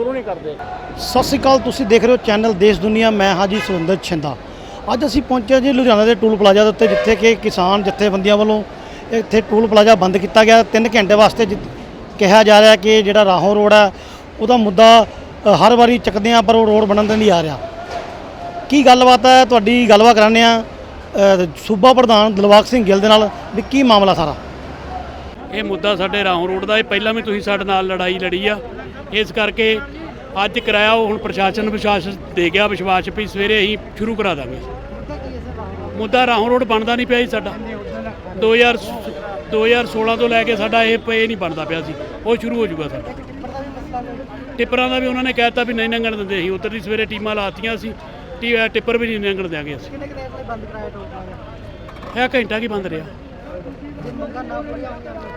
ਸ਼ੁਰੂ ਨਹੀਂ ਕਰਦੇ। ਸਤਿ ਸ਼੍ਰੀ ਅਕਾਲ ਤੁਸੀਂ ਦੇਖ ਰਹੇ ਹੋ ਚੈਨਲ ਦੇਸ਼ ਦੁਨੀਆ ਮੈਂ ਹਾਂ ਜੀ ਸੁਰਿੰਦਰ ਛਿੰਦਾ। ਅੱਜ ਅਸੀਂ ਪਹੁੰਚੇ ਜੀ ਲੁਧਿਆਣਾ ਦੇ ਟੂਲ ਪਲਾਜ਼ਾ ਦੇ ਉੱਤੇ ਜਿੱਥੇ ਕਿ ਕਿਸਾਨ ਜਥੇਬੰਦੀਆਂ ਵੱਲੋਂ ਇੱਥੇ ਟੂਲ ਪਲਾਜ਼ਾ ਬੰਦ ਕੀਤਾ ਗਿਆ। 3 ਘੰਟੇ ਵਾਸਤੇ ਕਿਹਾ ਜਾ ਰਿਹਾ ਕਿ ਜਿਹੜਾ ਰਾਹੋਂ ਰੋਡ ਹੈ ਉਹਦਾ ਮੁੱਦਾ ਹਰ ਵਾਰੀ ਚੱਕਦੇ ਆ ਪਰ ਉਹ ਰੋਡ ਬਣਨ ਤੇ ਨਹੀਂ ਆ ਰਿਹਾ। ਕੀ ਗੱਲਬਾਤ ਹੈ? ਤੁਹਾਡੀ ਗੱਲਬਾਤ ਕਰਾਉਂਦੇ ਆ ਸੂਬਾ ਪ੍ਰਧਾਨ ਦਿਲਬਾਗ ਸਿੰਘ ਗਿੱਲ ਦੇ ਨਾਲ ਵੀ ਕੀ ਮਾਮਲਾ ਸਾਰਾ? ਇਹ ਮੁੱਦਾ ਸਾਡੇ ਰਾਹੋਂ ਰੋਡ ਦਾ ਇਹ ਪਹਿਲਾਂ ਵੀ ਤੁਸੀਂ ਸਾਡੇ ਨਾਲ ਲੜਾਈ ਲੜੀ ਆ। ਇਸ ਕਰਕੇ ਅੱਜ ਕਰਾਇਆ ਉਹ ਹੁਣ ਪ੍ਰਸ਼ਾਸਨ ਵਿਸ਼ਵਾਸ ਦੇ ਗਿਆ ਵਿਸ਼ਵਾਸ ਵੀ ਸਵੇਰੇ ਅਸੀਂ ਸ਼ੁਰੂ ਕਰਾ ਦਾਂਗੇ। ਮੁੱਦਾ ਰਾਹੋਂ ਰੋਡ ਬਣਦਾ ਨਹੀਂ ਪਿਆ ਜੀ ਸਾਡਾ। 2000 2016 ਤੋਂ ਲੈ ਕੇ ਸਾਡਾ ਇਹ ਪਏ ਨਹੀਂ ਬਣਦਾ ਪਿਆ ਸੀ। ਉਹ ਸ਼ੁਰੂ ਹੋ ਜਾਊਗਾ ਸਾਡਾ। ਟਿੱਪਰਾਂ ਦਾ ਵੀ ਉਹਨਾਂ ਨੇ ਕਹਿਤਾ ਵੀ ਨਹੀਂ ਲੰਘਣ ਦਿੰਦੇ ਅਸੀਂ। ਉਧਰ ਦੀ ਸਵੇਰੇ ਟੀਮਾਂ ਲਾਤੀਆਂ ਸੀ। ਟੀ ਟਿੱਪਰ ਵੀ ਨਹੀਂ ਲੰਘਣ ਦਿਆਂਗੇ ਅਸੀਂ। ਇਹ ਘੰਟਾ ਕੀ ਬੰਦ ਰਿਹਾ?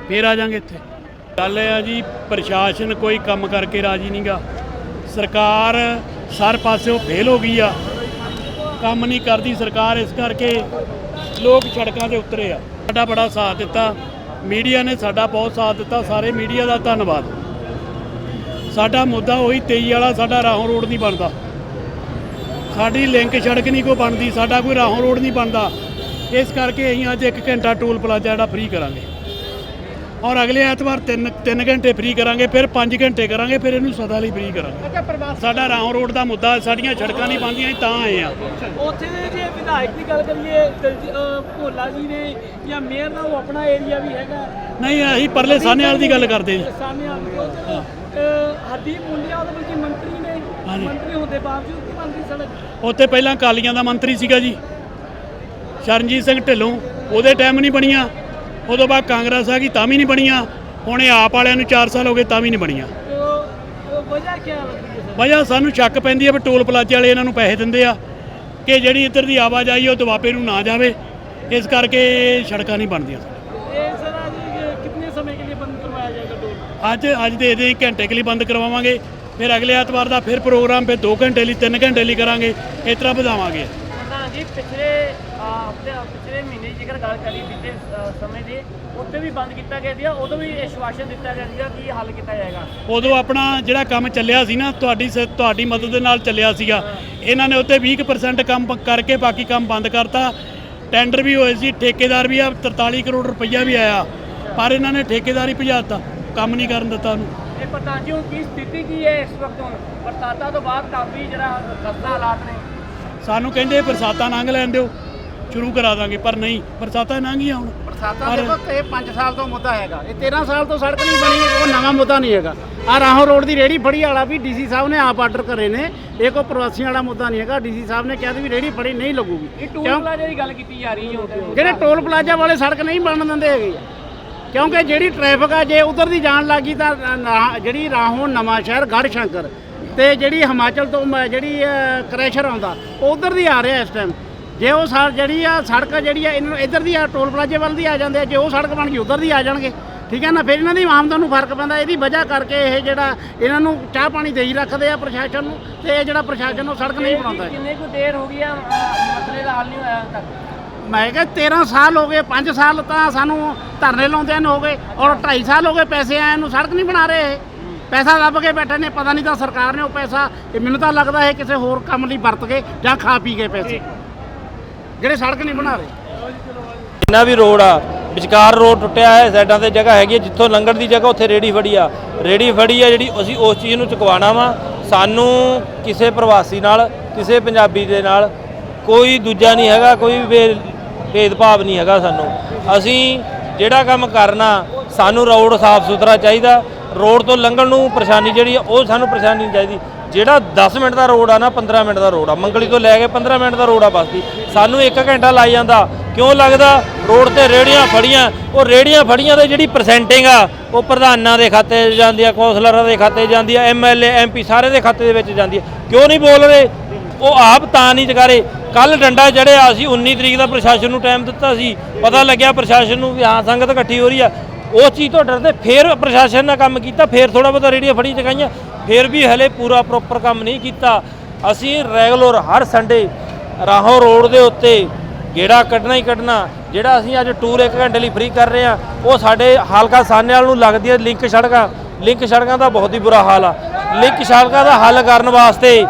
ਫੇਰ ਆ ਜਾਾਂਗੇ ਇੱਥੇ। ਗੱਲ ਇਹ ਆ ਜੀ, ਪ੍ਰਸ਼ਾਸਨ ਕੋਈ ਕੰਮ ਕਰਕੇ ਰਾਜੀ ਨਹੀਂਗਾ ਸਰਕਾਰ ਸਰ ਪਾਸਿਓਂ ਫੇਲ ਹੋ ਗਈ ਆ। ਕੰਮ ਨਹੀਂ ਕਰਦੀ ਸਰਕਾਰ, ਇਸ ਕਰਕੇ ਲੋਕ ਸੜਕਾਂ ਤੇ ਉਤਰੇ ਆ। ਸਾਡਾ ਬੜਾ ਸਾਥ ਦਿੱਤਾ। ਮੀਡੀਆ ਨੇ ਸਾਡਾ ਬਹੁਤ ਸਾਥ ਦਿੱਤਾ। ਸਾਰੇ ਮੀਡੀਆ ਦਾ ਧੰਨਵਾਦ। ਸਾਡਾ ਮੁੱਦਾ ਉਹੀ 23 ਵਾਲਾ ਸਾਡਾ ਰਾਹੋਂ ਰੋਡ ਨਹੀਂ ਬਣਦਾ। ਸਾਡੀ ਲਿੰਕ ਸੜਕ ਨਹੀਂ ਕੋਈ ਬਣਦੀ, ਸਾਡਾ ਕੋਈ ਰਾਹੋਂ ਰੋਡ ਨਹੀਂ ਬਣਦਾ। ਇਸ ਕਰਕੇ ਅਸੀਂ ਅੱਜ 1 ਘੰਟਾ ਟੋਲ ਪਲਾਜ਼ਾ ਜਿਹੜਾ ਫ੍ਰੀ ਕਰਾਂਗੇ। ਔਰ ਅਗਲੇ ਐਤਵਾਰ 3 3 ਘੰਟੇ ਫ੍ਰੀ ਕਰਾਂਗੇ ਫਿਰ 5 ਘੰਟੇ ਕਰਾਂਗੇ ਫਿਰ ਇਹਨੂੰ ਸਦਾ ਲਈ ਫ੍ਰੀ ਕਰਾਂਗੇ। ਸਾਡਾ ਰਾਹੋਂ ਰੋਡ ਦਾ ਮੁੱਦਾ ਸਾਡੀਆਂ ਸੜਕਾਂ ਨਹੀਂ ਬਣਦੀਆਂ ਤਾਂ ਆਏ ਆ ਉੱਥੇ ਦੇ ਜੇ ਵਿਧਾਇਕ ਦੀ ਗੱਲ ਕਰੀਏ ਭੋਲਾ ਜੀ ਨੇ ਜਾਂ ਮੇਅਰ ਦਾ ਉਹ ਆਪਣਾ ਏਰੀਆ ਵੀ ਹੈਗਾ। ਨਹੀਂ ਅਸੀਂ ਪਰਲੇ ਸਾਹਨੇ ਵਾਲੀ ਦੀ ਗੱਲ ਕਰਦੇ ਜੀ ਉੱਧਰ ਹਰਦੀਪ ਮੁੰਡਿਆ ਉਹਦੇ ਬਲਕਿ ਮੰਤਰੀ ਨੇ। ਮੰਤਰੀ ਹੋਣ ਦੇ ਬਾਵਜੂਦ ਕੀ ਬਣਦੀ ਸੜਕ ਉੱਥੇ ਪਹਿਲਾਂ ਕਾਲੀਆਂ ਦਾ ਮੰਤਰੀ ਸੀਗਾ ਜੀ। ਸ਼ਰਨਜੀਤ ਸਿੰਘ ਢਿੱਲੋਂ ਉਹਦੇ ਟਾਈਮ ਨਹੀਂ ਬਣੀਆਂ। ਉਦੋਂ ਬਾਅਦ ਕਾਂਗਰਸ ਆ ਗਈ, ਤਾਂ ਵੀ ਨਹੀਂ ਬਣੀਆਂ। ਹੁਣ ਇਹ ਆਪ ਵਾਲਿਆਂ ਨੂੰ 4 ਸਾਲ ਹੋ ਗਏ, ਤਾਂ ਵੀ ਨਹੀਂ ਬਣੀਆਂ। ਵਜ੍ਹਾ ਕੀ ਵਜ੍ਹਾ ਸਾਨੂੰ ਸ਼ੱਕ ਪੈਂਦੀ ਹੈ ਵੀ ਟੋਲ ਪਲਾਜ਼ੇ ਵਾਲੇ ਇਹਨਾਂ ਨੂੰ ਪੈਸੇ ਦਿੰਦੇ ਆ ਕਿ ਜਿਹੜੀ ਇੱਧਰ ਦੀ ਆਵਾਜਾਈ ਉਹ ਦੁਆਬੇ ਨੂੰ ਨਾ ਜਾਵੇ। ਇਸ ਕਰਕੇ ਸੜਕਾਂ ਨਹੀਂ ਬਣਦੀਆਂ। ਅੱਜ ਅੱਜ ਦੇ ਦੇ ਘੰਟੇ ਕੇ ਲਈ ਬੰਦ ਕਰਵਾਵਾਂਗੇ, ਫਿਰ ਅਗਲੇ ਐਤਵਾਰ ਦਾ ਫਿਰ ਪ੍ਰੋਗਰਾਮ, ਫਿਰ 2 ਘੰਟੇ ਲਈ 3 ਘੰਟੇ ਲਈ ਕਰਾਂਗੇ, ਇਸ ਤਰ੍ਹਾਂ ਵਧਾਵਾਂਗੇ। ਜੀ, ਪਿਛਲੇ ਹਫ਼ਤੇ ਗੱਲ ਕਰੀ ਬੀਤੇ ਸਮੇਂ ਦੀ ਉੱਥੇ ਵੀ ਬੰਦ ਕੀਤਾ ਗਿਆ ਸੀ ਉਦੋਂ ਵੀ ਆਸ਼ਵਾਸਨ ਦਿੱਤਾ ਗਿਆ ਸੀਗਾ ਕਿ ਹੱਲ ਕੀਤਾ ਜਾਏਗਾ। ਉਦੋਂ ਆਪਣਾ ਜਿਹੜਾ ਕੰਮ ਚੱਲਿਆ ਸੀ ਨਾ ਤੁਹਾਡੀ ਸ- ਤੁਹਾਡੀ ਮਦਦ ਦੇ ਨਾਲ ਚੱਲਿਆ ਸੀਗਾ। ਇਹਨਾਂ ਨੇ ਉੱਤੇ 20% ਕੰਮ ਪ- ਕਰਕੇ ਬਾਕੀ ਕੰਮ ਬੰਦ ਕਰਤਾ। ਟੈਂਡਰ ਵੀ ਹੋਏ ਸੀ ਠੇਕੇਦਾਰ ਵੀ ਆ 43 ਕਰੋੜ ਰੁਪਈਆ ਵੀ ਆਇਆ। ਪਰ ਇਹਨਾਂ ਨੇ ਠੇਕੇਦਾਰ ਹੀ ਭਜਾਤਾ ਕੰਮ ਨਹੀਂ ਕਰਨ ਦਿੱਤਾ ਉਹਨੂੰ। ਇਹ ਪ੍ਰਧਾਨ ਜੀ ਹੁਣ ਕੀ ਸਥਿਤੀ ਕੀ ਹੈ ਇਸ ਵਕਤ ਹੁਣ? ਬਰਸਾਤਾਂ ਤੋਂ ਬਾਅਦ ਕਾਫੀ ਜਿਹੜਾ ਖਸਤਾ ਹਾਲਾਤ ਨੇ। ਸਾਨੂੰ ਕਹਿੰਦੇ ਬਰਸਾਤਾਂ ਲੰਘ ਲੈਣ ਦਿਓ। ਸ਼ੁਰੂ ਕਰਾ ਦਾਂਗੇ ਪਰ ਨਹੀਂ ਬਰਸਾਤਾਂ ਲੰਘੀਆਂ ਹੁਣ। ਬਰਸਾਤਾਂ ਦੇਖੋ ਇਹ 5 ਸਾਲ ਤੋਂ ਮੁੱਦਾ ਹੈਗਾ। ਇਹ 13 ਸਾਲ ਤੋਂ ਸੜਕ ਨਹੀਂ ਬਣੀ ਉਹ ਨਵਾਂ ਮੁੱਦਾ ਨਹੀਂ ਹੈਗਾ। ਆ ਰਾਹੋਂ ਰੋਡ ਦੀ ਰੇੜੀ ਫੜੀ ਵਾਲਾ ਵੀ ਡੀਸੀ ਸਾਹਿਬ ਨੇ ਆਪ ਆਰਡਰ ਕਰੇ ਨੇ। ਇਹ ਕੋਈ ਪ੍ਰਵਾਸੀਆਂ ਵਾਲਾ ਮੁੱਦਾ ਨਹੀਂ ਹੈਗਾ। ਡੀਸੀ ਸਾਹਿਬ ਨੇ ਕਿਹਾ ਸੀ ਵੀ ਰੇੜੀ ਫੜੀ ਨਹੀਂ ਲੱਗੂਗੀ। ਇਹ ਟੂਲ? ਪਲਾਜ਼ਾ ਦੀ ਗੱਲ ਕੀਤੀ ਜਾ ਰਹੀ ਹੈ ਜਿਹੜੇ ਟੋਲ ਪਲਾਜ਼ਾ ਵਾਲੇ ਸੜਕ ਨਹੀਂ ਬਣਨ ਦਿੰਦੇ ਹੈਗੇ। ਕਿਉਂਕਿ ਜਿਹੜੀ ਟ੍ਰੈਫਿਕ ਆ ਜੇ ਉਧਰ ਦੀ ਜਾਣ ਲੱਗੀ ਤਾਂ ਜਿਹੜੀ ਰਾਹੋਂ ਨਵਾਂ ਸ਼ਹਿਰ ਗੜ੍ਹ ਸ਼ੰਕਰ ਤੇ ਜਿਹੜੀ ਹਿਮਾਚਲ ਤੋਂ ਮ- ਜਿਹੜੀ ਕ੍ਰੈਸ਼ਰ ਆਉਂਦਾ ਉਹ ਉਧਰ ਦੀ ਆ ਰਿਹਾ ਇਸ ਟਾਈਮ ਜੇ ਉਹ ਸੜ ਜਿਹੜੀ ਆ ਸੜਕ ਜਿਹੜੀ ਆ ਇਹਨਾਂ ਨੂੰ ਇੱਧਰ ਦੀ ਆ ਟੋਲ ਪਲਾਜ਼ੇ ਵੱਲ ਦੀ ਆ ਜਾਂਦੇ ਆ ਜੇ ਉਹ ਸੜਕ ਬਣ ਗਈ ਉਧਰ ਦੀ ਆ ਜਾਣਗੇ। ਠੀਕ ਹੈ ਨਾ? ਫਿਰ ਇਹਨਾਂ ਦੀ ਆਮਦਨ ਨੂੰ ਫ਼ਰਕ ਪੈਂਦਾ ਇਹਦੀ ਵਜ੍ਹਾ ਕਰਕੇ ਇਹ ਜਿਹੜਾ ਇਹਨਾਂ ਨੂੰ ਚਾਹ ਪਾਣੀ ਦੇਈ ਰੱਖਦੇ ਆ ਪ੍ਰਸ਼ਾਸਨ ਨੂੰ ਤੇ ਇਹ ਜਿਹੜਾ ਪ੍ਰਸ਼ਾਸਨ ਉਹ ਸੜਕ ਨਹੀਂ ਬਣਾਉਂਦਾ। ਕਿੰਨੇ ਕੁ ਦੇਰ ਹੋ ਗਈ ਆ? ਮਸਲੇ ਦਾ ਹੱਲ ਨਹੀਂ ਹੋਇਆ ਤੱਕ। ਮੈਂ ਕਿਹਾ 13 ਸਾਲ ਹੋ ਗਏ 5 ਸਾਲ ਤਾਂ ਸਾਨੂੰ ਧਰਨੇ ਲਾਉਂਦਿਆਂ ਨੂੰ ਹੋ ਗਏ ਔਰ 2.5 ਸਾਲ ਹੋ ਗਏ ਪੈਸੇ ਆਏ ਨੂੰ ਸੜਕ ਨਹੀਂ ਬਣਾ ਰਹੇ ਇਹ। ਪੈਸਾ ਲੱਭ ਕੇ ਬੈਠੇ ਨੇ ਪਤਾ ਨਹੀਂ ਤਾਂ ਸਰਕਾਰ ਨੇ ਉਹ ਪੈਸਾ ਇਹ ਮੈਨੂੰ ਤਾਂ ਲੱਗਦਾ ਹੈ ਕਿਸੇ ਹੋਰ ਕੰਮ ਲਈ ਵਰਤ ਗਏ ਜਾਂ ਖਾ ਪੀ ਗਏ ਪੈਸੇ। ਜਿਹੜੇ ਸੜਕ ਨਹੀਂ ਬਣਾ ਰਹੇ। ਜਿੰਨਾ ਵੀ ਰੋਡ ਆ ਵਿਚਕਾਰ ਰੋਡ ਟੁੱਟਿਆ ਹੈ ਸਾਈਡਾਂ ਤੇ ਜਗ੍ਹਾ ਹੈਗੀ ਹੈ, ਜਿੱਥੋਂ ਲੰਘਣ ਦੀ ਜਗ੍ਹਾ ਉੱਥੇ ਰੇੜੀ ਫੜੀ ਆ। ਰੇੜੀ ਫੜੀ ਆ ਜਿਹੜੀ ਅਸੀਂ ਉਸ ਚੀਜ਼ ਨੂੰ ਚੁਕਵਾਉਣਾ ਵਾ। ਸਾਨੂੰ ਕਿਸੇ ਪ੍ਰਵਾਸੀ ਨਾਲ ਕਿਸੇ ਪੰਜਾਬੀ ਦੇ ਨਾਲ ਕੋਈ ਦੂਜਾ ਨਹੀਂ ਹੈਗਾ ਕੋਈ ਭੇ- ਭੇਦਭਾਵ ਨਹੀਂ ਹੈਗਾ ਸਾਨੂੰ। ਅਸੀਂ ਜਿਹੜਾ ਕੰਮ ਕਰਨਾ ਸਾਨੂੰ ਰੋਡ ਸਾਫ਼ ਸੁਥਰਾ ਚਾਹੀਦਾ। ਰੋਡ ਤੋਂ ਲੰਘਣ ਨੂੰ ਪਰੇਸ਼ਾਨੀ ਜਿਹੜੀ ਆ ਉਹ ਸਾਨੂੰ ਪਰੇਸ਼ਾਨੀ ਨਹੀਂ ਚਾਹੀਦੀ। ਜਿਹੜਾ 10 ਮਿੰਟ ਦਾ ਰੋਡ ਆ ਨਾ 15 ਮਿੰਟ ਦਾ ਰੋਡ ਆ। ਮੰਗਲੀ ਤੋਂ ਲੈ ਕੇ 15 ਮਿੰਟ ਦਾ ਰੋਡ ਆ ਬਸ ਦੀ। ਸਾਨੂੰ 1 ਘੰਟਾ ਲੱਗ ਜਾਂਦਾ। ਕਿਉਂ ਲੱਗਦਾ? ਰੋਡ ਤੇ ਰੇੜੀਆਂ ਫੜੀਆਂ। ਉਹ ਰੇੜੀਆਂ ਫੜੀਆਂ ਦੇ ਜਿਹੜੀ ਪਰਸੈਂਟਿੰਗ ਆ, ਉਹ ਪ੍ਰਧਾਨਾਂ ਦੇ ਖਾਤੇ 'ਚ ਜਾਂਦੀ ਆ ਕੌਂਸਲਰਾਂ ਦੇ ਖਾਤੇ 'ਚ ਜਾਂਦੀ ਆ ਐਮਐਲਏ ਐਮਪੀ ਸਾਰੇ ਦੇ ਖਾਤੇ ਦੇ ਵਿੱਚ ਜਾਂਦੀ ਆ। ਕਿਉਂ ਨਹੀਂ ਬੋਲ ਰਹੇ? ਉਹ ਆਪ ਤਾਂ ਨਹੀਂ ਚਕਾਰੇ ਕੱਲ ਡੰਡਾ ਚੜਿਆ ਅਸੀਂ 19 ਤਰੀਕ ਦਾ ਪ੍ਰਸ਼ਾਸਨ ਨੂੰ ਟਾਈਮ ਦਿੱਤਾ ਸੀ। ਪਤਾ ਲੱਗਿਆ ਪ੍ਰਸ਼ਾਸਨ ਨੂੰ ਵੀ, ਹਾਂ, ਸੰਗਤ ਇਕੱਠੀ ਹੋ ਰਹੀ ਆ। ਉਸ ਚੀਜ਼ ਤੋਂ ਡਰਦੇ, ਫੇਰ ਪ੍ਰਸ਼ਾਸਨ ਨਾਲ ਕੰਮ ਕੀਤਾ, ਫੇਰ ਥੋੜਾ ਬਹੁਤਾ ਰੇੜੀਆਂ ਫੜੀ ਚਕਾਈਆਂ, ਫੇਰ ਵੀ ਹਲੇ ਪੂਰਾ ਪ੍ਰੋਪਰ ਕੰਮ ਨਹੀਂ ਕੀਤਾ। ਅਸੀਂ ਰੈਗੂਲਰ ਹਰ ਸੰਡੇ ਰਾਹੋਂ ਰੋਡ ਦੇ ਉੱਤੇ ਗੇੜਾ ਕੱਢਣਾ ਹੀ ਕੱਢਣਾ, ਜਿਹੜਾ ਅਸੀਂ ਅੱਜ ਟੂਰ 1 ਘੰਟੇ ਲਈ ਫ੍ਰੀ ਕਰ ਰਹੇ ਆ ਉਹ ਸਾਡੇ ਹਲਕਾ ਸਾਹਨੇਵਾਲ ਨੂੰ ਲੱਗਦੀ ਹੈ ਲਿੰਕ ਸੜਕਾਂ। ਲਿੰਕ ਸੜਕਾਂ ਦਾ ਬਹੁਤ ਹੀ ਬੁਰਾ ਹਾਲ ਆ। ਲਿੰਕ ਸੜਕਾਂ ਦਾ ਹੱਲ ਕਰਨ ਵਾਸਤੇ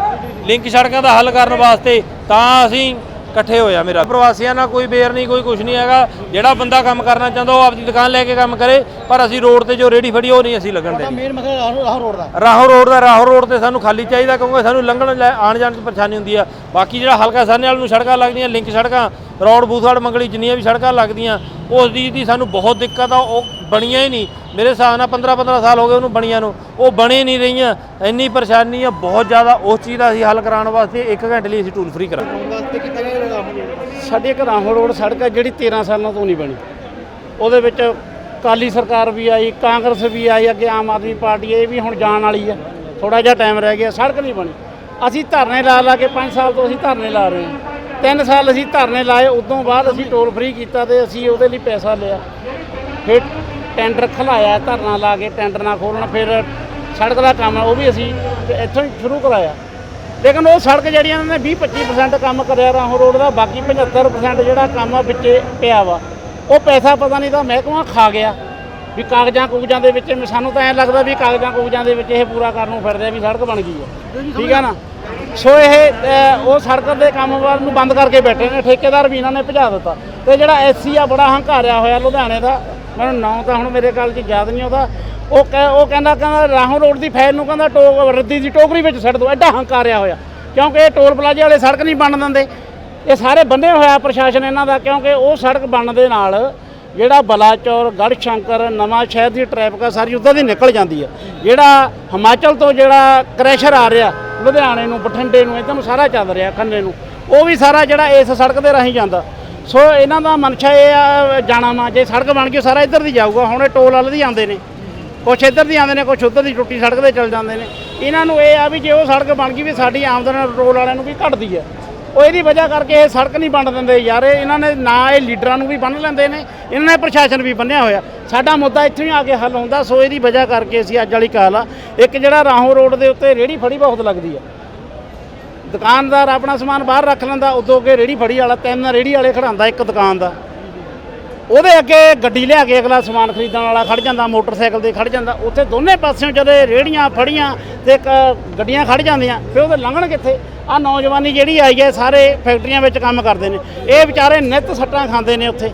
ਲਿੰਕ ਸੜਕਾਂ ਦਾ ਹੱਲ ਕਰਨ ਵਾਸਤੇ ਤਾਂ ਅਸੀਂ ਇਕੱਠੇ ਹੋਇਆ ਮੇਰਾ। ਪ੍ਰਵਾਸੀਆਂ ਨਾਲ ਕੋਈ ਬੇਰ ਨਹੀਂ, ਕੋਈ ਕੁਝ ਨਹੀਂ ਹੈਗਾ। ਜਿਹੜਾ ਬੰਦਾ ਕੰਮ ਕਰਨਾ ਚਾਹੁੰਦਾ, ਉਹ ਆਪਦੀ ਦੁਕਾਨ ਲੈ ਕੇ ਕੰਮ ਕਰੇ। ਪਰ ਅਸੀਂ ਰੋਡ ਤੇ ਜੋ ਰੇੜੀ ਫੜੀ ਉਹ ਨਹੀਂ ਅਸੀਂ ਲੱਗਣ ਦੇਣੀ। ਮੇਨ ਮਸਲਾ ਰਾਹ ਰਾਹ ਰੋਡ ਦਾ। ਰਾਹੋਂ ਰੋਡ ਦਾ ਰਾਹੋਂ ਰੋਡ ਤੇ ਸਾਨੂੰ ਖਾਲੀ ਚਾਹੀਦਾ ਕਿਉਂਕਿ ਸਾਨੂੰ ਲੰਘਣ ਲੈ ਆਣ ਜਾਣ 'ਚ ਪਰੇਸ਼ਾਨੀ ਹੁੰਦੀ ਆ। ਬਾਕੀ ਜਿਹੜਾ ਹਲਕਾ ਸਾਹਨੇ ਵਾਲ ਨੂੰ ਸੜਕਾਂ ਲੱਗਦੀਆਂ ਲਿੰਕ ਸੜਕਾਂ ਰੋਡ ਬੂਥਵਾੜ ਮੰਗਲੀ ਜਿੰਨੀਆਂ ਵੀ ਸੜਕਾਂ ਲੱਗਦੀਆਂ ਉਸ ਦੀ ਦੀ ਸਾਨੂੰ ਬਹੁਤ ਦਿੱਕਤ ਆ ਉਹ ਬਣੀਆਂ ਹੀ ਨਹੀਂ। ਮੇਰੇ ਹਿਸਾਬ ਨਾਲ 15 15 ਸਾਲ ਹੋ ਗਏ ਉਹਨੂੰ ਬਣੀਆਂ ਨੂੰ ਉਹ ਬਣੇ ਨਹੀਂ ਰਹੀਆਂ। ਇੰਨੀ ਪਰੇਸ਼ਾਨੀ ਆ ਬਹੁਤ ਜ਼ਿਆਦਾ ਉਸ ਚੀਜ਼ ਦਾ ਅਸੀਂ ਹੱਲ ਕਰਾਉਣ ਵਾਸਤੇ 1 ਘੰਟੇ ਲਈ ਅਸੀਂ ਟੂਲ ਫ੍ਰੀ ਕਰਾਂਗੇ। ਵਾਸਤੇ ਕੀਤਾ ਗਿਆ ਸਾਡੀ ਇੱਕ ਰਾਹੋਂ ਰੋਡ ਸੜਕ ਹੈ ਜਿਹੜੀ 13 ਸਾਲਾਂ ਤੋਂ ਨਹੀਂ ਬਣੀ। ਉਹਦੇ ਵਿੱਚ ਅਕਾਲੀ ਸਰਕਾਰ ਵੀ ਆਈ, ਕਾਂਗਰਸ ਵੀ ਆਈ, ਅੱਗੇ ਆਮ ਆਦਮੀ ਪਾਰਟੀ ਇਹ ਵੀ ਹੁਣ ਜਾਣ ਵਾਲੀ ਆ ਥੋੜਾ ਜਿਹਾ ਟਾਈਮ ਰਹਿ ਗਿਆ, ਸੜਕ ਨਹੀਂ ਬਣੀ। ਅਸੀਂ ਧਰਨੇ ਲਾ ਲਾ ਕੇ 5 ਸਾਲ ਤੋਂ ਅਸੀਂ ਧਰਨੇ ਲਾ ਰਹੇ ਹਾਂ। 3 ਸਾਲ ਅਸੀਂ ਧਰਨੇ ਲਾਏ, ਉਦੋਂ ਬਾਅਦ ਅਸੀਂ ਟੋਲ ਫ੍ਰੀ ਕੀਤਾ ਤੇ ਅਸੀਂ ਉਹਦੇ ਲਈ ਪੈਸਾ ਲਿਆ। ਫਿਰ ਟੈਂਡਰ ਖਲਾਇਆ, ਧਰਨਾ ਲਾ ਕੇ ਟੈਂਡਰ ਨਾ ਖੋਲਣ ਫਿਰ ਸੜਕ ਦਾ ਕੰਮ ਉਹ ਵੀ ਅਸੀਂ ਇੱਥੋਂ ਹੀ ਸ਼ੁਰੂ ਕਰਾਇਆ। ਲੇਕਿਨ ਉਹ ਸੜਕ ਜਿਹੜੀਆਂ ਨੇ 20 25% ਕੰਮ ਕਰਿਆ ਰਾਹੋਂ ਰੋਡ ਦਾ, ਬਾਕੀ 75% ਜਿਹੜਾ ਕੰਮ ਆ, ਵਿੱਚੇ ਪਿਆ ਵਾ। ਉਹ ਪੈਸਾ ਪਤਾ ਨਹੀਂ ਤਾਂ ਮਹਿਕਮਾ ਖਾ ਗਿਆ। ਵੀ ਕਾਗਜ਼ਾਂ ਕੂਗਜ਼ਾਂ ਦੇ ਵਿੱਚ ਸਾਨੂੰ ਤਾਂ ਐਂ ਲੱਗਦਾ ਵੀ ਕਾਗਜ਼ਾਂ ਕੂਗਜ਼ਾਂ ਦੇ ਵਿੱਚ ਇਹ ਪੂਰਾ ਕਰਨ ਨੂੰ ਫਿਰਦੇ ਆ ਵੀ ਸੜਕ ਬਣ ਗਈ ਹੈ। ਠੀਕ ਆ ਨਾ? ਸੋ ਇਹ ਉਹ ਸੜਕ ਦੇ ਕੰਮ ਵੱਲ ਨੂੰ ਬੰਦ ਕਰਕੇ ਬੈਠੇ ਨੇ ਠੇਕੇਦਾਰ ਵੀ ਇਹਨਾਂ ਨੇ ਭਜਾ ਦਿੱਤਾ। ਤੇ ਜਿਹੜਾ ਐਸਸੀ ਆ ਬੜਾ ਹੰਕਾਰਿਆ ਹੋਇਆ ਲੁਧਿਆਣੇ ਦਾ ਮੈਨੂੰ ਨਾਂ ਤਾਂ ਹੁਣ ਮੇਰੇ ਗੱਲ 'ਚ ਯਾਦ ਨਹੀਂ ਆਉਂਦਾ ਉਹ ਕਹਿ ਉਹ ਕਹਿੰਦਾ ਕਹਿੰਦਾ ਰਾਹੋਂ ਰੋਡ ਦੀ ਫਾਈਲ ਨੂੰ ਕਹਿੰਦਾ ਟੋਕ ਰੱਦੀ ਦੀ ਟੋਕਰੀ ਵਿੱਚ ਛੱਡ ਦੋ ਐਡਾ ਹੰਕਾਰਿਆ ਹੋਇਆ। ਕਿਉਂਕਿ ਇਹ ਟੋਲ ਪਲਾਜ਼ੇ ਵਾਲੇ ਸੜਕ ਨਹੀਂ ਬਣ ਦਿੰਦੇ। ਇਹ ਸਾਰੇ ਬੰਨੇ ਹੋਇਆ ਪ੍ਰਸ਼ਾਸਨ ਇਹਨਾਂ ਦਾ, ਕਿਉਂਕਿ ਉਹ ਸੜਕ ਬਣਨ ਦੇ ਨਾਲ ਜਿਹੜਾ ਬਲਾਚੌਰ ਗੜ੍ਹ ਸ਼ੰਕਰ ਨਵਾਂ ਸ਼ਹਿਰ ਦੀ ਟ੍ਰੈਫਿਕ ਆ, ਸਾਰੀ ਉੱਧਰ ਦੀ ਨਿਕਲ ਜਾਂਦੀ ਹੈ ਜਿਹੜਾ ਹਿਮਾਚਲ ਤੋਂ ਜਿਹੜਾ ਕ੍ਰੈਸ਼ਰ ਆ ਰਿਹਾ, ਲੁਧਿਆਣੇ ਨੂੰ, ਬਠਿੰਡੇ ਨੂੰ, ਇੱਧਰ ਨੂੰ ਸਾਰਾ ਚੱਲ ਰਿਹਾ ਖੰਨੇ ਨੂੰ। ਉਹ ਵੀ ਸਾਰਾ ਜਿਹੜਾ ਇਸ ਸੜਕ ਦੇ ਰਾਹੀਂ ਜਾਂਦਾ। ਸੋ ਇਹਨਾਂ ਦਾ ਮਨਸ਼ਾ ਇਹ ਆ, ਜਾਣਾ ਵਾ, ਜੇ ਸੜਕ ਬਣ ਗਈ ਸਾਰਾ ਇੱਧਰ ਦੀ ਜਾਊਗਾ। ਹੁਣ ਇਹ ਟੋਲ ਵਾਲੇ ਦੀ ਆਉਂਦੇ ਨੇ। ਕੁਛ ਇੱਧਰ ਦੀ ਆਉਂਦੇ ਨੇ, ਕੁਛ ਉੱਧਰ ਦੀ ਟੁੱਟੀ ਸੜਕ ਤੇ ਚੱਲ ਜਾਂਦੇ ਨੇ। ਇਹਨਾਂ ਨੂੰ ਇਹ ਆ ਵੀ ਜੇ ਉਹ ਸੜਕ ਬਣ ਗਈ, ਵੀ ਸਾਡੀ ਆਮਦਨ ਟੋਲ ਵਾਲਿਆਂ ਨੂੰ ਵੀ ਘਟਦੀ ਹੈ ਉਹ ਇਹਦੀ ਵਜ੍ਹਾ ਕਰਕੇ ਇਹ ਸੜਕ ਨਹੀਂ ਬਣ ਦਿੰਦੇ ਯਾਰ, ਇਹ ਇਹਨਾਂ ਨੇ ਨਾ ਇਹ ਲੀਡਰਾਂ ਨੂੰ ਵੀ ਬੰਨ ਲੈਂਦੇ ਨੇ, ਇਹਨਾਂ ਨੇ ਪ੍ਰਸ਼ਾਸਨ ਵੀ ਬੰਨਿਆ ਹੋਇਆ। ਸਾਡਾ ਮੁੱਦਾ ਇੱਥੋਂ ਹੀ ਆ ਕੇ ਹੱਲ ਹੁੰਦਾ, ਸੋ ਇਹਦੀ ਵਜ੍ਹਾ ਕਰਕੇ ਅਸੀਂ ਅੱਜ ਵਾਲੀ ਕਾਲ ਆ। ਇੱਕ ਜਿਹੜਾ ਰਾਹੋਂ ਰੋਡ ਦੇ ਉੱਤੇ ਰੇੜੀ ਫੜੀ ਬਹੁਤ ਲੱਗਦੀ ਆ। ਦੁਕਾਨਦਾਰ ਆਪਣਾ ਸਮਾਨ ਬਾਹਰ ਰੱਖ ਲੈਂਦਾ, ਉਦੋਂ ਅੱਗੇ ਰੇੜੀ ਫੜੀ ਵਾਲਾ, ਤਿੰਨ ਰੇੜੀ ਵਾਲੇ ਖੜਾਉਂਦਾ ਇੱਕ ਦੁਕਾਨ ਦਾ। ਉਹਦੇ ਅੱਗੇ ਗੱਡੀ ਲਿਆ ਕੇ ਅਗਲਾ ਸਮਾਨ ਖਰੀਦਣ ਵਾਲਾ ਖੜ ਜਾਂਦਾ, ਮੋਟਰਸਾਈਕਲ ਤੇ ਖੜ ਜਾਂਦਾ। ਉੱਥੇ ਦੋਨੇ ਪਾਸਿਓਂ ਜਦੋਂ ਰੇੜੀਆਂ ਫੜੀਆਂ ਤੇ ਕ- ਗੱਡੀਆਂ ਖੜ ਜਾਂਦੀਆਂ, ਫਿਰ ਉਹਦੇ ਲੰਘਣ ਕਿੱਥੇ? ਆ ਨੌਜਵਾਨੀ ਜਿਹੜੀ ਆਈ ਹੈ, ਸਾਰੇ ਫੈਕਟਰੀਆਂ ਵਿੱਚ ਕੰਮ ਕਰਦੇ ਨੇ। ਇਹ ਵਿਚਾਰੇ ਨਿੱਤ ਸੱਟਾਂ ਖਾਂਦੇ ਨੇ ਉੱਥੇ।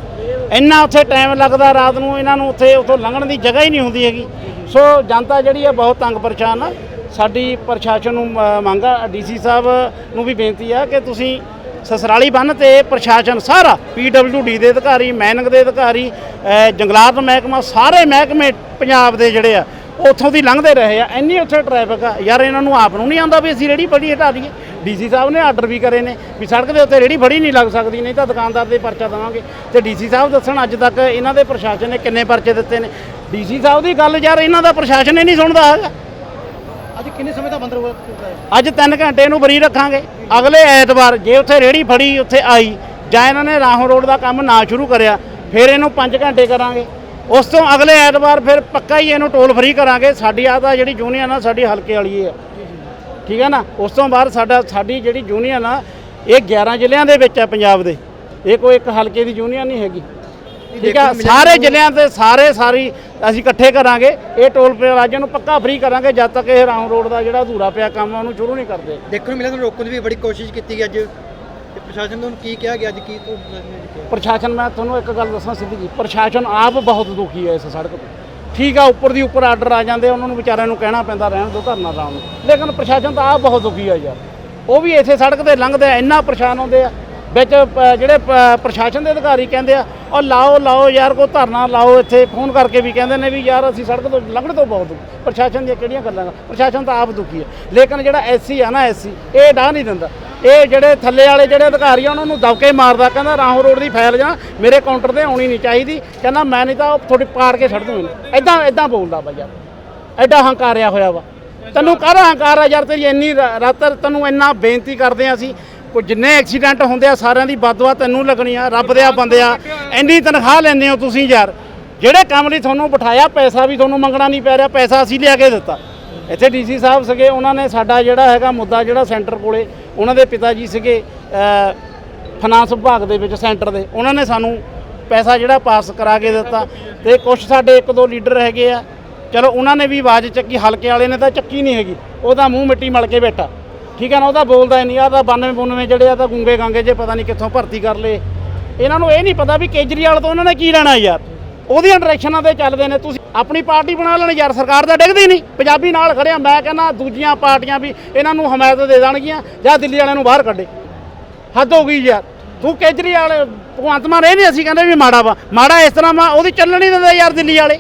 ਇੰਨਾ ਉੱਥੇ ਟਾਈਮ ਲੱਗਦਾ, ਰਾਤ ਨੂੰ ਇਹਨਾਂ ਨੂੰ ਉੱਥੇ, ਉੱਥੋਂ ਲੰਘਣ ਦੀ ਜਗ੍ਹਾ ਹੀ ਨਹੀਂ ਹੁੰਦੀ ਹੈਗੀ। ਸੋ ਜਨਤਾ ਜਿਹੜੀ ਹੈ, ਬਹੁਤ ਤੰਗ ਪਰੇਸ਼ਾਨ ਆ। ਸਾਡੀ ਪ੍ਰਸ਼ਾਸਨ ਨੂੰ ਮੰਗ ਆ, ਡੀਸੀ ਸਾਹਿਬ ਨੂੰ ਵੀ ਬੇਨਤੀ ਆ ਕਿ ਤੁਸੀਂ ਸਸਰਾਲੀ ਬੰਨ ਤੇ ਪ੍ਰਸ਼ਾਸਨ ਸਾਰਾ ਪੀਡਬਲਯੂਡੀ ਦੇ ਅਧਿਕਾਰੀ ਮੈਨਿੰਗ ਦੇ ਅਧਿਕਾਰੀ ਜੰਗਲਾਤ ਮਹਿਕਮਾ, ਸਾਰੇ ਮਹਿਕਮੇ ਪੰਜਾਬ ਦੇ ਜਿਹੜੇ ਆ ਉੱਥੋਂ ਦੀ ਲੰਘਦੇ ਰਹੇ ਆ। ਇੰਨੀ ਉੱਥੇ ਟ੍ਰੈਫਿਕ ਆ। ਯਾਰ ਇਹਨਾਂ ਨੂੰ ਆਪ ਨੂੰ ਨਹੀਂ ਆਉਂਦਾ ਵੀ ਅਸੀਂ ਰੇੜੀ ਫੜੀ ਹਟਾ ਦਈਏ। ਡੀਸੀ ਸਾਹਿਬ ਨੇ ਆਰਡਰ ਵੀ ਕਰੇ ਨੇ ਵੀ ਸੜਕ ਦੇ ਉੱਤੇ ਰੇੜੀ ਫੜੀ ਨਹੀਂ ਲੱਗ ਸਕਦੀ, ਨਹੀਂ ਤਾਂ ਦੁਕਾਨਦਾਰ ਦੇ ਪਰਚਾ ਦੇਵਾਂਗੇ। ਤੇ ਡੀਸੀ ਸਾਹਿਬ ਦੱਸਣ ਅੱਜ ਤੱਕ ਇਹਨਾਂ ਦੇ ਪ੍ਰਸ਼ਾਸਨ ਨੇ ਕਿੰਨੇ ਪਰਚੇ ਦਿੱਤੇ ਨੇ। ਡੀਸੀ ਸਾਹਿਬ ਦੀ ਗੱਲ ਯਾਰ ਇਹਨਾਂ ਦਾ ਪ੍ਰਸ਼ਾਸਨ ਹੀ ਨਹੀਂ ਸੁਣਦਾ ਹੈਗਾ। ਅੱਜ ਕਿੰਨੇ ਸਮੇਂ ਦਾ ਬੰਦ ਰਹੂਗਾ ਅੱਜ 3 ਘੰਟੇ ਨੂੰ ਬਰੀ ਰੱਖਾਂਗੇ। ਅਗਲੇ ਐਤਵਾਰ ਜੇ ਉੱਥੇ ਰੇੜੀ ਫੜੀ, ਉੱਥੇ ਆਈ, ਜਾਂ ਇਹਨਾਂ ਨੇ ਰਾਹੋਂ ਰੋਡ ਦਾ ਕੰਮ ਨਾ ਸ਼ੁਰੂ ਕਰਿਆ, ਫਿਰ ਇਹਨੂੰ 5 ਘੰਟੇ ਕਰਾਂਗੇ। ਉਸ ਤੋਂ ਅਗਲੇ ਐਤਵਾਰ ਫਿਰ ਪੱਕਾ ਹੀ ਇਹਨੂੰ ਟੋਲ ਫਰੀ ਕਰਾਂਗੇ। ਸਾਡੀ ਆ ਤਾਂ ਜਿਹੜੀ ਯੂਨੀਅਨ ਆ ਸਾਡੀ ਹਲਕੇ ਵਾਲੀ ਹੈ ਠੀਕ ਹੈ ਨਾ? ਉਸ ਤੋਂ ਬਾਅਦ ਸਾਡਾ, ਸਾਡੀ ਜਿਹੜੀ ਯੂਨੀਅਨ ਆ ਇਹ 11 ਜ਼ਿਲ੍ਹਿਆਂ ਦੇ ਵਿੱਚ ਹੈ ਪੰਜਾਬ ਦੇ। ਇਹ ਕੋਈ ਇੱਕ ਹਲਕੇ ਦੀ ਯੂਨੀਅਨ ਨਹੀਂ ਹੈਗੀ। ਠੀਕ ਆ? ਸਾਰੇ ਜ਼ਿਲ੍ਹਿਆਂ ਤੇ ਸਾਰੇ ਸਾਰੀ ਅਸੀਂ ਇਕੱਠੇ ਕਰਾਂਗੇ। ਇਹ ਟੋਲ ਪਲਾਜ਼ਾ ਨੂੰ ਪੱਕਾ ਫ੍ਰੀ ਕਰਾਂਗੇ ਜਦ ਤੱਕ ਇਹ ਰਾਉਂ ਰੋਡ ਦਾ ਜਿਹੜਾ ਅਧੂਰਾ ਪਿਆ ਕੰਮ ਆ ਉਹਨੂੰ ਸ਼ੁਰੂ ਨਹੀਂ ਕਰਦੇ। ਦੇਖਣ ਨੂੰ ਮਿਲਿਆ ਤੁਹਾਨੂੰ ਰੋਕਣ ਦੀ ਵੀ ਬੜੀ ਕੋਸ਼ਿਸ਼ ਕੀਤੀ ਗਈ ਅੱਜ। ਤੇ ਪ੍ਰਸ਼ਾਸਨ ਨੂੰ ਕੀ ਕਿਹਾ ਗਿਆ ਅੱਜ? ਕੀ ਪ੍ਰਸ਼ਾਸਨ ਮੈਂ ਤੁਹਾਨੂੰ ਇੱਕ ਗੱਲ ਦੱਸਾਂ ਸਿੱਧੀ ਜੀ। ਪ੍ਰਸ਼ਾਸਨ ਆਪ ਬਹੁਤ ਦੁਖੀ ਹੈ ਇਸ ਸੜਕ ਤੋਂ। ਠੀਕ ਆ ਉੱਪਰ ਦੀ ਉੱਪਰ ਆਰਡਰ ਆ ਜਾਂਦੇ ਉਹਨਾਂ ਨੂੰ ਵਿਚਾਰਿਆਂ ਨੂੰ ਕਹਿਣਾ ਪੈਂਦਾ ਰਹਿਣ ਦੋ ਧਰਨਾ ਲਾਉਣ ਨੂੰ। ਲੇਕਿਨ ਪ੍ਰਸ਼ਾਸਨ ਤਾਂ ਆਪ ਬਹੁਤ ਦੁਖੀ ਆ ਯਾਰ। ਉਹ ਵੀ ਇਸੇ ਸੜਕ ਤੇ ਲੰਘਦੇ ਆ ਇੰਨਾ ਪਰੇਸ਼ਾਨ ਹੁੰਦੇ ਆ। ਵਿੱਚ ਪ- ਜਿਹੜੇ ਪ- ਪ੍ਰਸ਼ਾਸਨ ਦੇ ਅਧਿਕਾਰੀ ਕਹਿੰਦੇ ਆ, ਉਹ ਲਾਓ ਲਾਓ ਯਾਰ ਕੋ ਧਰਨਾ ਲਾਓ ਇੱਥੇ, ਫੋਨ ਕਰਕੇ ਵੀ ਕਹਿੰਦੇ ਨੇ ਵੀ ਯਾਰ, ਅਸੀਂ ਸੜਕ ਤੋਂ, ਲੰਘਣ ਤੋਂ ਬਹੁਤ ਦੁਖੀ ਪ੍ਰਸ਼ਾਸਨ ਦੀਆਂ ਕਿਹੜੀਆਂ ਗੱਲਾਂ ਗਾ? ਪ੍ਰਸ਼ਾਸਨ ਤਾਂ ਆਪ ਦੁਖੀ ਹੈ। ਲੇਕਿਨ ਜਿਹੜਾ ਐਸਸੀ ਆ ਨਾ ਐਸਸੀ, ਇਹ ਡਾਹ ਨਹੀਂ ਦਿੰਦਾ। ਇਹ ਜਿਹੜੇ ਥੱਲੇ ਵਾਲੇ ਜਿਹੜੇ ਅਧਿਕਾਰੀ ਆ, ਉਹਨਾਂ ਨੂੰ ਦਬਕੇ ਮਾਰਦਾ, ਕਹਿੰਦਾ ਰਾਹੋਂ ਰੋਡ ਦੀ ਫਾਈਲ ਜਾਂ, ਮੇਰੇ ਕਾਊਂਟਰ ਤੇ ਆਉਣੀ ਨਹੀਂ ਚਾਹੀਦੀ। ਕਹਿੰਦਾ ਮੈਂ ਨਹੀਂ ਤਾਂ ਉਹ ਤੁਹਾਡੀ ਪਾੜ ਕੇ ਛੱਡ ਦੂੰ ਇਹਨੂੰ ਐਦਾਂ ਐਦਾਂ ਬੋਲਦਾ ਬਈ ਯਾਰ। ਐਡਾ ਹੰਕਾਰਿਆ ਹੋਇਆ ਵਾ। ਤੈਨੂੰ ਕਾਹਦਾ ਹੰਕਾਰ ਆ ਯਾਰ, ਤੇਰੀ ਇੰਨੀ ਰਾ- ਰਾਤ ਤੈਨੂੰ ਇੰਨਾ ਬੇਨਤੀ ਕਰਦੇ ਆ ਅਸੀਂ। ਕੋਈ ਜਿੰਨੇ ਐਕਸੀਡੈਂਟ ਹੁੰਦੇ ਆ, ਸਾਰਿਆਂ ਦੀ ਬਦਦੁਆ ਤੈਨੂੰ ਲੱਗਣੀ ਆ, ਰੱਬ ਦੇ ਆ ਬੰਦਿਆ ਇੰਨੀ ਤਨਖਾਹ ਲੈਂਦੇ ਹੋ ਤੁਸੀਂ ਯਾਰ। ਜਿਹੜੇ ਕੰਮ ਲਈ ਤੁਹਾਨੂੰ ਬਿਠਾਇਆ, ਪੈਸਾ ਵੀ ਤੁਹਾਨੂੰ ਮੰਗਣਾ ਨਹੀਂ ਪੈ ਰਿਹਾ, ਪੈਸਾ ਅਸੀਂ ਲਿਆ ਕੇ ਦਿੱਤਾ। ਇੱਥੇ ਡੀਸੀ ਸਾਹਿਬ ਸੀਗੇ, ਉਹਨਾਂ ਨੇ ਸਾਡਾ ਜਿਹੜਾ ਹੈਗਾ ਮੁੱਦਾ ਜਿਹੜਾ ਸੈਂਟਰ ਕੋਲੇ, ਉਹਨਾਂ ਦੇ ਪਿਤਾ ਜੀ ਸੀਗੇ ਫਾਈਨਾਂਸ ਵਿਭਾਗ ਦੇ ਵਿੱਚ ਸੈਂਟਰ ਦੇ। ਉਹਨਾਂ ਨੇ ਸਾਨੂੰ ਪੈਸਾ ਜਿਹੜਾ ਪਾਸ ਕਰਾ ਕੇ ਦਿੱਤਾ ਤੇ ਕੁਝ ਸਾਡੇ ਇੱਕ ਦੋ ਲੀਡਰ ਹੈਗੇ ਆ। ਚਲੋ, ਉਹਨਾਂ ਨੇ ਵੀ ਆਵਾਜ਼ ਚੱਕੀ, ਹਲਕੇ ਵਾਲੇ ਨੇ ਤਾਂ ਚੱਕੀ ਨਹੀਂ ਹੈਗੀ। ਉਹਦਾ ਮੂੰਹ ਮਿੱਟੀ ਮਲ ਕੇ ਬੈਠਾ। ਠੀਕ ਹੈ ਨਾ ਉਹਦਾ ਬੋਲਦਾ ਹੀ ਨਹੀਂ ਆ ਤਾਂ 92 92 ਜਿਹੜੇ ਆ ਤਾਂ ਗੁੰਗੇ ਗਾਂਗੇ ਜੇ ਪਤਾ ਨਹੀਂ ਕਿੱਥੋਂ ਭਰਤੀ ਕਰ ਲਏ। ਇਹਨਾਂ ਨੂੰ ਇਹ ਨਹੀਂ ਪਤਾ ਵੀ ਕੇਜਰੀਵਾਲ ਤੋਂ ਉਹਨਾਂ ਨੇ ਕੀ ਲੈਣਾ ਯਾਰ। ਉਹਦੀਆਂ ਡਾਇਰੈਕਸ਼ਨਾਂ ਤੇ ਚੱਲਦੇ ਨੇ, ਤੁਸੀਂ ਆਪਣੀ ਪਾਰਟੀ ਬਣਾ ਲੈਣ ਯਾਰ, ਸਰਕਾਰ ਦਾ ਡਿੱਗਦੀ ਨਹੀਂ। ਪੰਜਾਬੀ ਨਾਲ ਖੜਿਆ ਮੈਂ ਕਹਿੰਦਾ ਦੂਜੀਆਂ ਪਾਰਟੀਆਂ ਵੀ ਇਹਨਾਂ ਨੂੰ ਹਮਾਇਤ ਦੇ ਦੇਣਗੀਆਂ ਜਾਂ ਦਿੱਲੀ ਵਾਲਿਆਂ ਨੂੰ ਬਾਹਰ ਕੱਢੇ। ਹੱਦ ਹੋ ਗਈ ਯਾਰ। ਤੂੰ ਕੇਜਰੀਵਾਲ, ਭਗਵੰਤ ਮਾਨ, ਇਹ ਨਹੀਂ ਅਸੀਂ ਕਹਿੰਦੇ ਵੀ ਮਾੜਾ ਵਾ। ਮਾੜਾ ਇਸ ਤਰ੍ਹਾਂ ਵਾ, ਉਹਦੀ ਚੱਲਣ ਨਹੀਂ ਦਿੰਦਾ ਯਾਰ ਦਿੱਲੀ ਵਾਲੇ।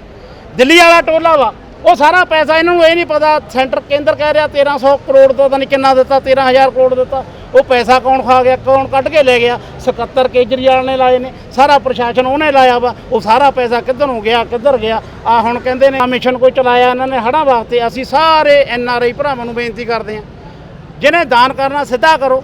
ਦਿੱਲੀ ਵਾਲਾ ਟੋਲਾ ਵਾ। ਉਹ ਸਾਰਾ ਪੈਸਾ ਇਹਨਾਂ ਨੂੰ ਇਹ ਨਹੀਂ ਪਤਾ, ਸੈਂਟਰ ਕੇਂਦਰ ਕਹਿ ਰਿਹਾ 1300 ਕਰੋੜ ਦਾ ਤਾਂ ਨਹੀਂ ਕਿੰਨਾ ਦਿੱਤਾ 13000 ਕਰੋੜ ਦਿੱਤਾ। ਉਹ ਪੈਸਾ ਕੌਣ ਖਾ ਗਿਆ, ਕੌਣ ਕੱਢ ਕੇ ਲੈ ਗਿਆ? 77 ਕੇਜਰੀਵਾਲ ਨੇ ਲਾਏ ਨੇ, ਸਾਰਾ ਪ੍ਰਸ਼ਾਸਨ ਉਹਨੇ ਲਾਇਆ ਵਾ। ਉਹ ਸਾਰਾ ਪੈਸਾ ਕਿੱਧਰ ਨੂੰ ਗਿਆ, ਕਿੱਧਰ ਗਿਆ? ਆ ਹੁਣ ਕਹਿੰਦੇ ਨੇ, ਆਹ ਮਿਸ਼ਨ ਕੋਈ ਚਲਾਇਆ ਇਹਨਾਂ ਨੇ ਹੜਾਂ ਵਾਸਤੇ। ਅਸੀਂ ਸਾਰੇ ਐਨ ਆਰ ਆਈ ਭਰਾਵਾਂ ਨੂੰ ਬੇਨਤੀ ਕਰਦੇ ਹਾਂ, ਜਿਹਨੇ ਦਾਨ ਕਰਨਾ ਸਿੱਧਾ ਕਰੋ।